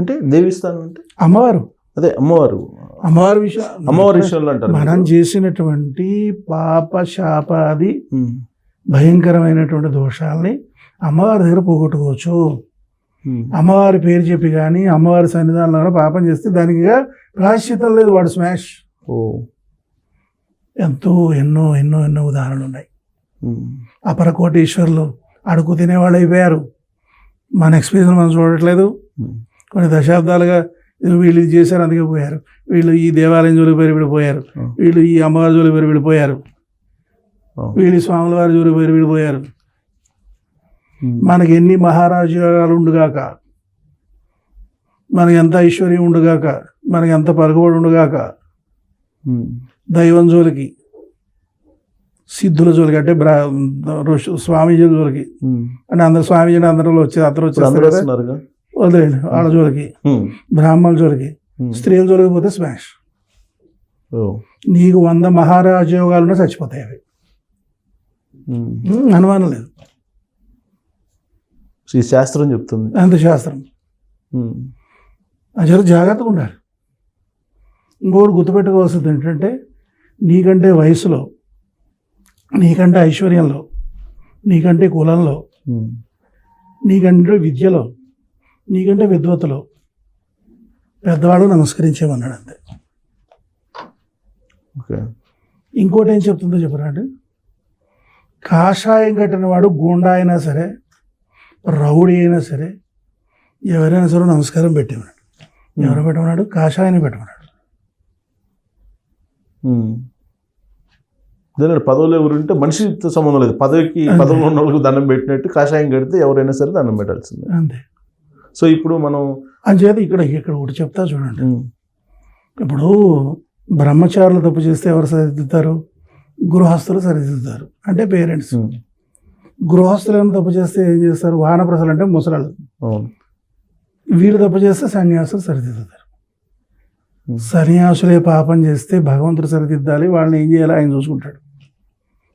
అంటే దేవిస్థానం అంటే? అమ్మవారు. అదే అమ్మవారు. అమ్మవారి విషయం అమ్మవారి విషయంలో అంటారు. మనం చేసినటువంటి పాప శాపాది భయంకరమైనటువంటి దోషాలని అమ్మవారి దగ్గర పోగొట్టుకోవచ్చు. అమ్మవారి పేరు చెప్పి కానీ అమ్మవారి సన్నిధానంలో పాపం చేస్తే దానికి ప్రాశ్చితం లేదు వాడు స్మాష్. ఓ. ఎంతో ఎన్నో ఎన్నో ఎన్నో ఉదాహరణలు ఉన్నాయి. అపరకోటీశ్వరులు అడుగు తినేవాళ్ళు అయిపోయారు. మన ఎక్స్పీరియన్స్ మనం చూడట్లేదు. కొన్ని దశాబ్దాలుగా వీళ్ళు ఇది చేశారు అందుకే పోయారు. వీళ్ళు ఈ దేవాలయం జోలికి పేరు విడిపోయారు. వీళ్ళు ఈ అమ్మవారి జోలికి పేరు విడిపోయారు. వీళ్ళు స్వాముల వారి జోలికి పేరు విడిపోయారు మనకి ఎన్ని మహారాజు యోగాలు ఉండుగాక మనకి ఎంత ఐశ్వర్యం ఉండుగాక మనకి ఎంత పలుకుబడి ఉండుగాక దైవం జోలికి సిద్ధుల జోలికి అంటే బ్రా స్వామీజీల జోలికి. అంటే అందరు స్వామీజీ అందరూ వచ్చి అందరూ వచ్చేస్తారు వదిలేయండి. వాళ్ళ జోలికి. ఉమ్, బ్రాహ్మణుల జోలికి. ఉమ్, స్త్రీల జోలికి పోతే స్మాష్ నీకు వంద మహారాజ యోగాలున్నా చచ్చిపోతాయి అవి. అనుమానం లేదు. ఈ శాస్త్రం చెప్తుంది. అంత శాస్త్రం. అది జాగ్రత్తగా ఉండాలి. ఇంకోటి గుర్తుపెట్టుకోవాల్సింది ఏంటంటే నీకంటే వయసులో నీకంటే ఐశ్వర్యంలో నీకంటే కులంలో నీకంటే విద్యలో నీకంటే విద్వత్తులో పెద్దవాడు నమస్కరించేమన్నాడు అంతే ఓకే. ఇంకోటి ఏం చెప్తుందో చెప్పరా అంటే కాషాయం కట్టిన వాడు గూండా అయినా సరే రౌడీ అయినా సరే ఎవరైనా సరే నమస్కారం పెట్టేవాడు. ఎవరు పెట్టమన్నాడు? కాషాయాన్ని పెట్టమన్నాడు. ఉమ్. అదేనండి పదవులు ఎవరు ఉంటే మనిషితో సంబంధం లేదు. పదవికి పదవులు ఉన్న వాళ్ళకి దండం పెట్టినట్టు కాషాయం కడితే ఎవరైనా సరే దండం పెట్టాల్సిందే. అంతే. సో ఇప్పుడు మనం అంచేత ఇక్కడ ఇక్కడ ఒకటి చెప్తా చూడండి. ఇప్పుడు బ్రహ్మచారులు తప్పు చేస్తే ఎవరు సరిదిద్దుతారు? గృహస్థులు సరిదిద్దుతారు. అంటే పేరెంట్స్. గృహస్థులు ఏమైనా తప్పు చేస్తే ఏం చేస్తారు? వానప్రసలు అంటే ముసలాళ్ళు. వీళ్ళు తప్పు చేస్తే సన్యాసులు సరిదిద్దుతారు. సన్యాసులే పాపం చేస్తే భగవంతుడు సరిదిద్దాలి వాళ్ళని ఏం చేయాలి? ఆయన చూసుకుంటాడు.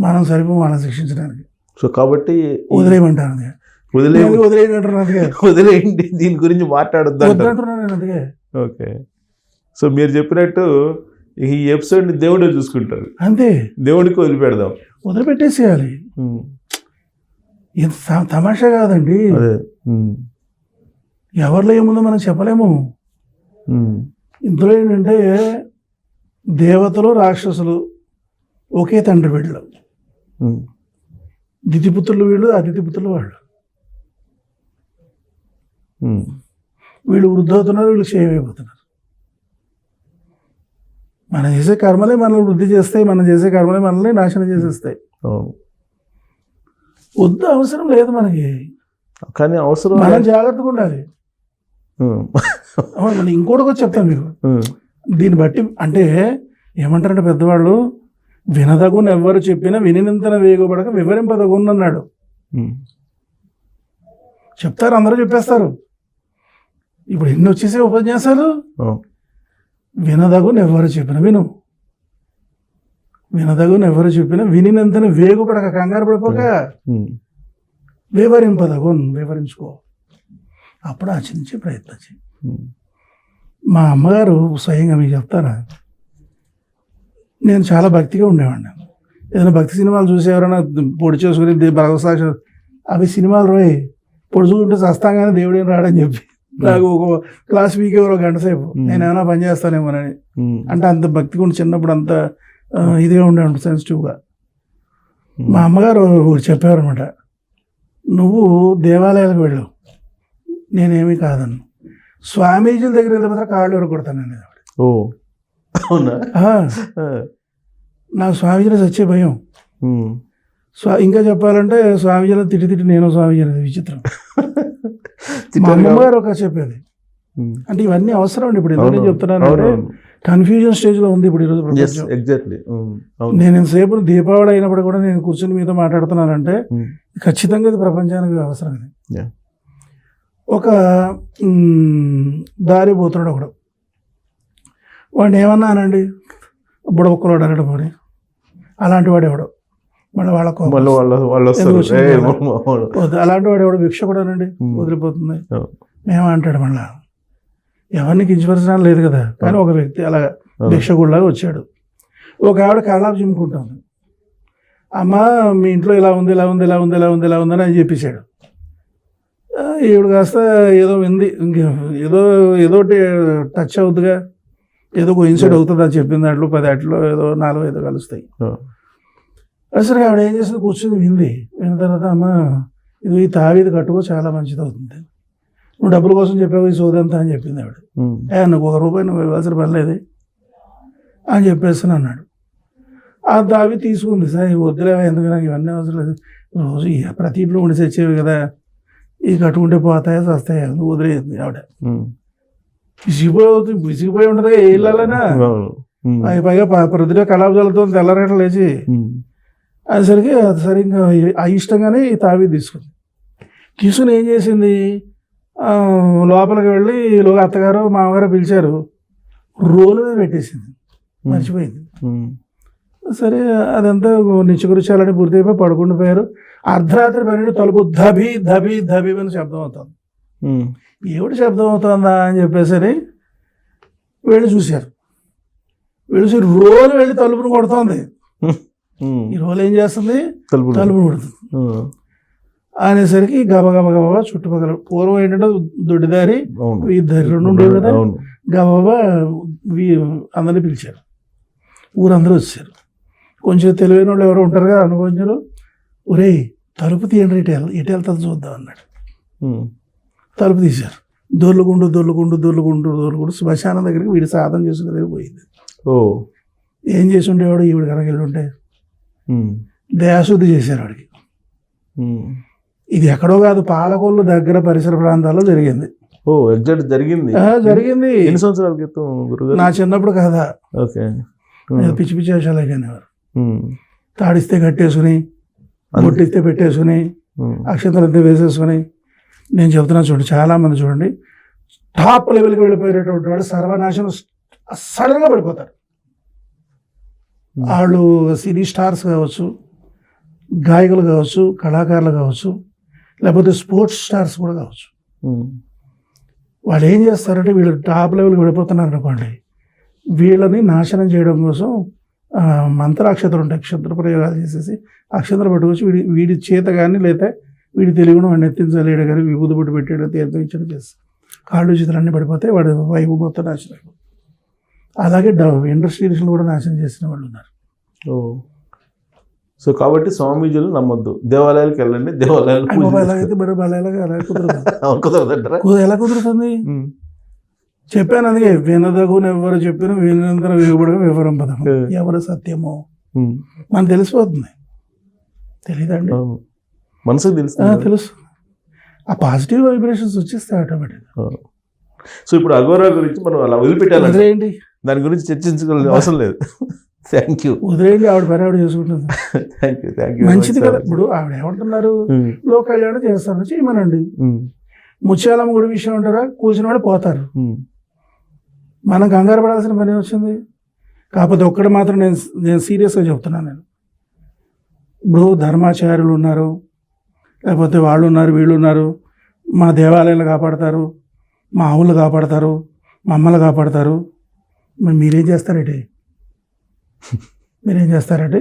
మనం సరిపో వాళ్ళని శిక్షించడానికి. సో కాబట్టి వదిలేయమంటారు. వదిలే వదిలేయండి దీని గురించి మాట్లాడద్దు ఓకే. సో మీరు చెప్పినట్టు ఈ ఎపిసోడ్ని దేవుడే చూసుకుంటారు అంతే. దేవుడికి వదిలిపెడదాం. వదిలిపెట్టేసేయాలి. ఉమ్, ఇది త- తమాషా కాదండి. ఎవరిలో ఏముందో మనం చెప్పలేము. ఇందులో ఏంటంటే దేవతలు రాక్షసులు ఒకే తండ్రి వీళ్ళు. ఉమ్, దితిపుత్రులు వీళ్ళు అతిథిపుత్రులు వాళ్ళు. వీళ్ళు వృద్ధవుతున్నారు వీళ్ళు క్షయమైపోతున్నారు. మనం చేసే కర్మలే మనల్ని వృద్ధి చేస్తాయి మనం చేసే కర్మలే మనల్ని నాశనం చేసేస్తాయి. వద్దు అవసరం లేదు మనకి. కానీ అవసరం మనం జాగ్రత్తగా ఉండాలి. నేను ఇంకోటి కూడా చెప్తాను మీకు. దీన్ని బట్టి అంటే ఏమంటారంటే పెద్దవాళ్ళు వినదగున ఎవ్వరు చెప్పినా వినినంతన వేగపడక వివరింపదగున అన్నాడు. ఉమ్, చెప్తారు అందరూ చెప్పేస్తారు. ఇప్పుడు ఎన్ని వచ్చేసే ఉపన్యాసాలు? వినదగున ఎవరు చెప్పిన విను. వినదగున ఎవరు చెప్పినా వినినంతన వేగుపడక కంగారు పడిపోక వివరింపదగున్ వివరించుకో. అప్పుడు ఆచరించే ప్రయత్నం చేయి. మా అమ్మగారు స్వయంగా మీకు చెప్తారా? నేను చాలా భక్తిగా ఉండేవాడిని. ఏదైనా భక్తి సినిమాలు చూసి ఎవరైనా పొడి చేసుకుని భగవత్సాక్షి అవి సినిమాలు రోయ్. పొడి చూసుకుంటే సస్తాగానే దేవుడేం రాడని చెప్పి. నాకు ఒక క్లాస్ వీక్ ఎవరో గంట సేపు. నేను ఏమైనా పని చేస్తానేమోనని ఉమ్, అంటే అంత భక్తిగా ఉండి చిన్నప్పుడు అంత ఇదిగా ఉండేవాడు సెన్సిటివ్గా మా అమ్మగారు చెప్పారు అనమాట నువ్వు దేవాలయాలకు వెళ్ళు. నేనేమీ కాదన్ను. స్వామీజీల దగ్గర వెళ్తే మాత్రం కాళ్ళు అనేది ఆవిడ. ఓ. అవునా? నాకు స్వామీజీని చచ్చే భయం. స్వా ఇంకా చెప్పాలంటే స్వామీజీలో తిట్టి తిట్టి నేను స్వామీజీ అనేది విచిత్రం. మా ఒక చెప్పేది. అంటే ఇవన్నీ అవసరం అండి. ఇప్పుడు ఎందుకు నేను అవును, చెప్తున్నాను కన్ఫ్యూజన్ స్టేజ్లో ఉంది ఇప్పుడు ఈరోజు అవును. నేను ఇంతసేపు దీపావళి అయినప్పుడు కూడా నేను కూర్చొని మీతో మాట్లాడుతున్నానంటే ఖచ్చితంగా ఇది ప్రపంచానికి అవసరం ఇది. ఒక దారి పోతున్నాడు ఒకడు. వాడిని ఏమన్నానండి? బుడబుక్కలోడు అన్నాడు పోనీ. అలాంటి వాడు ఎవడు మళ్ళీ వాళ్ళ మళ్ళీ వాళ్ళు వస్తారు. అలాంటి వాడు ఎవడు భిక్ష కూడా Hmm. వదిలిపోతుంది. మేము అంటాడు మళ్ళా ఎవరిని కించపరచడం లేదు కదా కానీ ఒక వ్యక్తి అలా. భిక్షకుడిలాగా వచ్చాడు. ఒక ఆవిడ కళ్ళాపు చిమ్ముకుంటుంది. అమ్మ మీ ఇంట్లో ఇలా ఉంది ఇలా ఉంది ఇలా ఉంది ఇలా ఉంది ఇలా ఉందని అని చెప్పేశాడు. ఈవిడ కాస్త ఏదో వింది ఇంక ఏదో ఏదో టచ్ అవుతుందిగా ఏదో ఇన్సిడెంట్ అవుతుంది అని చెప్పిన దాంట్లో పది అట్లో ఏదో నాలుగు ఐదు కలుస్తాయి. సరే ఆవిడ ఏం చేసింది? కూర్చొని వింది. విన్న తర్వాత అమ్మ ఇది ఈ తావీది కట్టుకో చాలా మంచిది అవుతుంది. నువ్వు డబ్బుల కోసం చెప్పావు ఈ సోదంతా అని చెప్పింది ఆవిడ. ఏ నువ్వు ఒక రూపాయి నువ్వు ఇవ్వాల్సిన పని లేదు అని చెప్పేసి అన్నాడు. ఆ దావి తీసుకుంది. సార్ వద్దులే ఎందుకు? నాకు ఇవన్నీ అవసరం లేదు. రోజు ప్రతి ఇంట్లో ఉండి తెచ్చేవి కదా. ఇవి కట్టుకుంటే పోతాయా వస్తాయా నువ్వు వదిలేసింది ఆవిడ. ఉమ్. విసిగిపోయి అవుతుంది విసిగిపోయి ఉంటుంది ఏ ఇళ్ళనా పైగా ప- ప్రొద్దున కళాబ్దాలతో తెల్లరేట లేచి అది సరిగ్గా ఆ ఇష్టంగానే ఈ తావి తీసుకుంది. తీసుకుని ఏం చేసింది? లోపలికి వెళ్ళి ఈలోగా అత్తగారు మామగారు పిలిచారు. రోలు మీద పెట్టేసింది. మర్చిపోయింది. సరే అదంతా నిచ్చుకురిచాలని పూర్తయిపోయి పడుకుండిపోయారు అర్ధరాత్రి పన్నెండు తలుపు దబి దబి దబి అని శబ్దం అవుతుంది. ఏమిటి శబ్దం అవుతుందా అని చెప్పేసరి వెళ్ళి చూశారు. వెళ్ళి చూసి రోలు వెళ్ళి తలుపును కొడుతోంది. ఈ రోలు ఏం చేస్తుంది? తలుపు తలుపును కొడుతుంది. అనేసరికి గబ గబ గబ చుట్టుపక్కల పూర్వం ఏంటంటే దొడ్డిదారి ఈ దారి రెండు ఉండేవి కదా. గబగబా అందరినీ పిలిచారు. ఊరందరూ వచ్చారు. కొంచెం తెలివైన వాళ్ళు ఎవరో ఉంటారు కదా అనుభవించారు ఒరేయ్ తలుపు తీయండి ఇటు ఇటు వెళ్తుంది చూద్దాం అన్నాడు. తలుపు తీశారు. దొర్లుగుండు దొర్లుగుండు దొర్లుగుండు దొర్లుగుండు శ్మశానం దగ్గరికి వీడి సాధన చేసుకునే పోయింది. ఓ. ఏం చేసి ఉండేవాడు? ఈవిడ కనుక వెళ్ళి దేహశుద్ధి చేశారు వాడికి. ఇది ఎక్కడో కాదు పాలకొల్లు దగ్గర పరిసర ప్రాంతాల్లో జరిగింది. ఓ ఎగ్జాక్ట్ జరిగింది. జరిగింది. ఎన్ని సంవత్సరాల క్రితం గురుగారు? నా చిన్నప్పుడు కదా. ఓకే. పిచ్చి పిచ్చి వేషాలు ఉమ్. తాడిస్తే కట్టేసుకుని అంతే. బొట్టిస్తే పెట్టేసుకుని ఉమ్. అక్షంతలు అంతా వేసేసుకుని నేను చెబుతున్నా చూడండి చాలా మంది చూడండి టాప్ లెవెల్కి వెళ్ళిపోయేటటువంటి వాడు సర్వనాశనం సడన్గా పడిపోతారు వాళ్ళు సినీ స్టార్స్ కావచ్చు గాయకులు కావచ్చు కళాకారులు కావచ్చు లేకపోతే స్పోర్ట్స్ స్టార్స్ కూడా కావచ్చు. వాళ్ళు ఏం చేస్తారంటే వీళ్ళు టాప్ లెవెల్కి వెళ్ళిపోతున్నారు అనుకోండి వీళ్ళని నాశనం చేయడం కోసం మంత్రాక్షతలు ఉంటాయి క్షత్ర ప్రయోగాలు చేసేసి అక్షంతలు పట్టుకొచ్చి వీడి వీడి చేత కానీ లేదా వీడి తెలివిని వాడిని ఎత్తించలేడు కానీ విభూతి బుట్టి పెట్టాడు తీర్థం ఇచ్చడం చేస్తాడు కాళ్ళు చేతులు అన్నీ పడిపోతాయి వాడి వైపు మొత్తం నాశనం అయిపోతుంది. అలాగే ఇండస్ట్రీస్లో కూడా నాశనం చేసిన వాళ్ళు ఉన్నారు. ఓ. సో కాబట్టి స్వామీజీలు నమ్మొద్దు. దేవాలయాలకు వెళ్ళండి దేవాలయాలు ఎలాగైతే మరి ఎలా కుదరదు? కుదరదంటారా? ఎలా కుదురుతుంది. చెప్పాను అందుకే వినదగును ఎవరు చెప్పిన వినంతర వివడం వివరం పదం. ఎవరు సత్యమో. మనకు తెలిసిపోతుంది. తెలియదండి. మనసుకు ఆ, తెలుస్తుంది తెలుసు ఆ పాజిటివ్ వైబ్రేషన్స్ వచ్చేస్తాయి ఆటోమేటిక్ అవును. సో ఇప్పుడు అఘోరా గురించి మనం అలా వదిలిపెట్టాలి దాని గురించి చర్చించుకోవాల్సిన అవసరం లేదు. థ్యాంక్ యూ వదిలేయండి ఆవిడ పని ఆవిడ చేసుకుంటుంది. థ్యాంక్ యూ థ్యాంక్ యూ మంచిది కదా. ఇప్పుడు ఆవిడ ఏమంటున్నారు? లో కళ్యాణం చేస్తాను చేయమనండి. ముత్యాలమ్మ గుడి విషయం అంటారా? కూర్చుని వాడు పోతారు. మనం కంగారు పడాల్సిన పని వచ్చింది కాకపోతే ఒక్కటి మాత్రం నేను నేను సీరియస్గా చెప్తున్నాను నేను. ఇప్పుడు ధర్మాచార్యులు ఉన్నారు లేకపోతే వాళ్ళు ఉన్నారు వీళ్ళు ఉన్నారు మా దేవాలయాలు కాపాడతారు మా ఆవులు కాపాడతారు మా అమ్మలు కాపాడతారు. మరి మీరేం చేస్తారంటే? మీరేం చేస్తారంటే?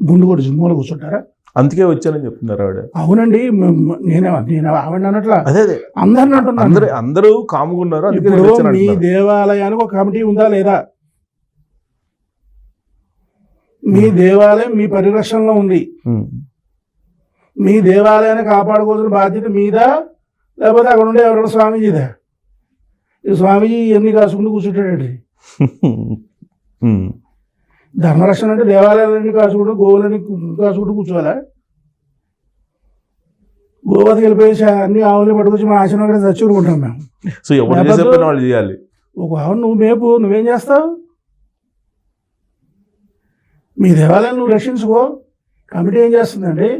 గుండు కొట్టి మూల కూర్చుంటారా? అందుకే వచ్చానని చెప్తున్నారు ఆవిడ. అవునండి నేనే నేను ఆవిడ అన్నట్లా. అదే అదే. అందరిని అంటున్నాను. అందరూ అందరూ ఇప్పుడు వచ్చాను మీ అంటున్నారు. దేవాలయానికి ఒక కమిటీ ఉందా లేదా? మీ దేవాలయం మీ పరిరక్షణలో ఉంది. మీ దేవాలయాన్ని కాపాడుకోవాల్సిన బాధ్యత మీదా? లేకపోతే అక్కడ ఉండే ఎవరైనా స్వామీజీదా? ఈ స్వామీజీ ఎన్ని కాసుకుంటూ కూర్చుంటాడండి. ధర్మరక్షణ అంటే దేవాలయాలన్నీ కాసుకుంటూ గోవులని కాసుకుంటూ కూర్చోవాలా? గోవతకి వెళ్ళిపోయి అన్ని ఆవులు పట్టుకొచ్చి మా ఆశ్రమం అక్కడ చచ్చుకుంటాం మేము. సో ఎవరు చేయాలి. ఒక ఆవు నువ్వు మేపు నువ్వేం చేస్తావు? మీ దేవాలయం నువ్వు రక్షించుకో. కమిటీ ఏం చేస్తుందండి?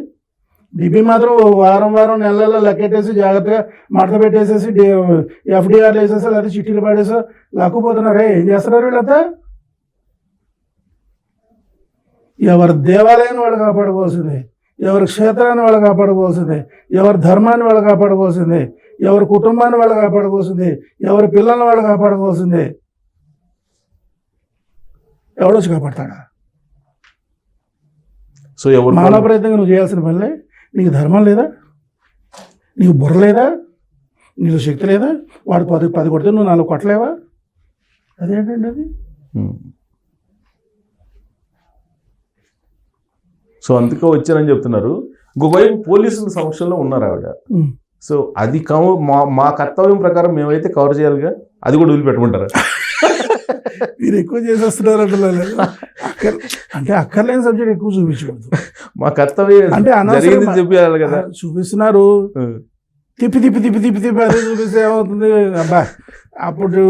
డిబి మాత్రం వారం వారం నెల నెల లెక్కెట్టేసి జాగ్రత్తగా మడత పెట్టేసేసి ఎఫ్డిఆర్లు వేసేసా లేకపోతే చిట్టీలు పడేసా లాక్కుపోతున్నారే. ఏం చేస్తున్నారు వీళ్ళంతా? ఎవరి దేవాలయాన్ని వాళ్ళు కాపాడుకోవాల్సిందే ఎవరి క్షేత్రాన్ని వాళ్ళు కాపాడుకోవాల్సిందే ఎవరి ధర్మాన్ని వాళ్ళు కాపాడుకోవాల్సిందే ఎవరి కుటుంబాన్ని వాళ్ళు కాపాడుకోవాల్సిందే ఎవరి పిల్లల్ని వాళ్ళు కాపాడుకోవాల్సిందే. ఎవడొచ్చి కాపాడతాడా? సో ఎవరు మానవ ప్రయత్నంగా నువ్వు చేయాల్సిన పనిలే? నీకు ధర్మం లేదా? నీకు బుర్ర లేదా? నీకు శక్తి లేదా? వాడు పది పది కొడితే నువ్వు నాలుగు కొట్టలేవా? అదేంటండి అది. సో అందుకే వచ్చారని చెప్తున్నారు. ఇంకోవైపు పోలీసుల సమక్షంలో ఉన్నారు ఆవిడ. సో అది కవ మా మా కర్తవ్యం ప్రకారం మేమైతే కవర్ చేయాలిగా? అది కూడా వదిలిపెట్టుకుంటారా మీరు ఎక్కువ చేసేస్తున్నారు అక్కర్ అంటే అక్కర్లేని సబ్జెక్ట్ ఎక్కువ చూపించకూడదు. మా కర్తవ్యం అంటే అనవసరం- కదా. చూపిస్తున్నారు. తిప్పి తిప్పి తిప్పి తిప్పి తిప్పి అదే చూపిస్తే ఏమవుతుంది? అబ్బా అప్పుడు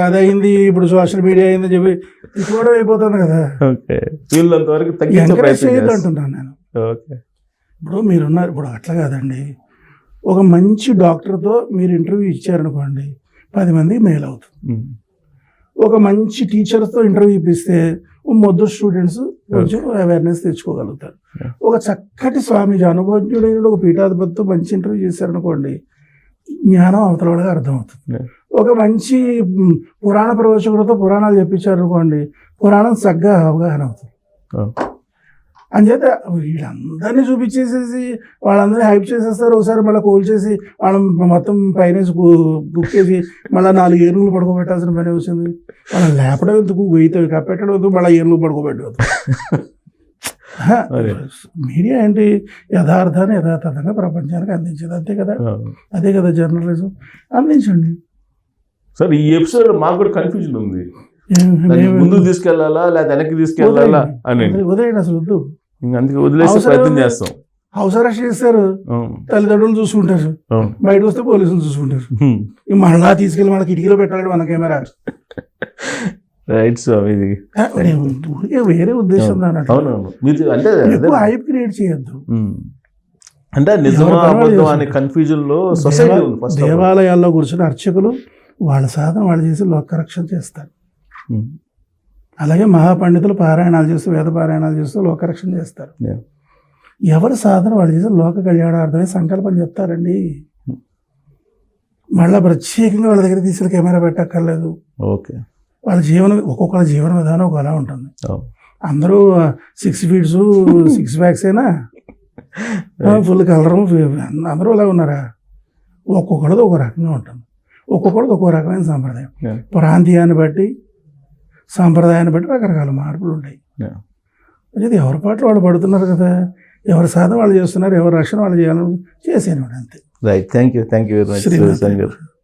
అదయింది ఇప్పుడు సోషల్ మీడియా అయిందని చెప్పి తిట్టుకోవడం అయిపోతుంది కదా. ఓకే. వీళ్ళంత వరకు తగ్గించే ఎంకరేజ్. అంటున్నాను నేను. ఓకే. ఇప్పుడు మీరున్నారు ఇప్పుడు అట్లా కాదండి. ఒక మంచి డాక్టర్తో మీరు ఇంటర్వ్యూ ఇచ్చారనుకోండి పది మంది మేల్ అవుతుంది. ఒక మంచి టీచర్తో ఇంటర్వ్యూ ఇప్పిస్తే మొద్దు స్టూడెంట్స్ కొంచెం అవేర్నెస్ తెచ్చుకోగలుగుతారు. ఒక చక్కటి స్వామీజీ అనుభవజ్ఞుడైన ఒక పీఠాధిపతితో మంచి ఇంటర్వ్యూ చేశారనుకోండి జ్ఞానం అవతల వాళ్ళకి అర్థమవుతుంది. ఒక మంచి పురాణ ప్రవచకుడితో పురాణాలు చెప్పించారనుకోండి పురాణం చక్కగా అవగాహన అవుతుంది. Oh. అంచేత వీళ్ళందరినీ చూపించేసేసి వాళ్ళందరినీ హైప్ చేసేస్తారు. ఒకసారి మళ్ళీ కోల్ చేసి వాళ్ళని మొత్తం పైన బుక్ చేసి మళ్ళీ నాలుగు ఏనుగులు పడుకోబెట్టాల్సిన పని వచ్చింది. వాళ్ళని లేపడం ఎందుకు? గొయ్యితో కప్పెట్టడం ఎందుకు? మళ్ళీ ఏనుగులు పడుకోబెట్టదు అదే. మీడియా ఏంటి? యథార్థాన్ని యథాతథంగా ప్రపంచానికి అందించేది. అంతే కదా. అదే కదా జర్నలిజం అందించండి. సార్ ఈ ఎపిసోడ్ మాకు కూడా కన్ఫ్యూజన్ ఉంది. ముందుకు తీసుకెళ్ళాలా? లేదా వెనక్కి తీసుకెళ్ళాలా? అని. వదిలేయండి అసలు వద్దు. ఇంక అందుకే వదిలేసే అవసరం ప్రయత్నం. చేస్తాం హౌస్ అరెస్ట్ చేస్తారు. తల్లిదండ్రులు చూసుకుంటారు. బయట వస్తే పోలీసులు చూసుకుంటారు మళ్ళా తీసుకెళ్ళి మన కిటికీలో పెట్టాలి మన కెమెరా రైట్ స్వామి ఇది వేరే ఉద్దేశం మీరు అంటే. హైప్ క్రియేట్ చేయొద్దు. అంటే నిజమా అనే. కన్ఫ్యూజన్లో సొసైటీ దేవాలయాల్లో కూర్చుని అర్చకులు వాళ్ళ సాధన వాళ్ళు చేసి లోకరక్షణ చేస్తారు అలాగే మహాపండితులు పారాయణాలు చేస్తూ వేద పారాయణాలు చేస్తూ లోకరక్షణ చేస్తారు. ఎవరి సాధన వాళ్ళు చేసి లోక కళ్యాణార్థమే సంకల్పం చెప్తారండి. మళ్ళీ ప్రత్యేకంగా వాళ్ళ దగ్గర తీసుకెళ్ళి కెమెరా పెట్టక్కర్లేదు. ఓకే వాళ్ళ జీవన ఒక్కొక్కళ్ళ జీవన విధానం ఒకలా ఉంటుంది. అవును. అందరూ సిక్స్ ఫీట్స్ సిక్స్ బ్యాగ్స్ అయినా ఫుల్ కలరు అందరూ అలా ఉన్నారా? ఒక్కొక్కడిది ఒక రకంగా ఉంటుంది. ఒక్కొక్కడిది ఒక్కో రకమైన సాంప్రదాయం. ప్రాంతీయాన్ని బట్టి సాంప్రదాయాన్ని బట్టి రకరకాల మార్పులు ఉంటాయి. ఇది ఎవరి పాటలు వాళ్ళు పడుతున్నారు కదా? ఎవరి సాధన వాళ్ళు చేస్తున్నారు ఎవరి రక్షణ వాళ్ళు చేయాలని చేసేవాడు అంతే. Right thank you thank you very much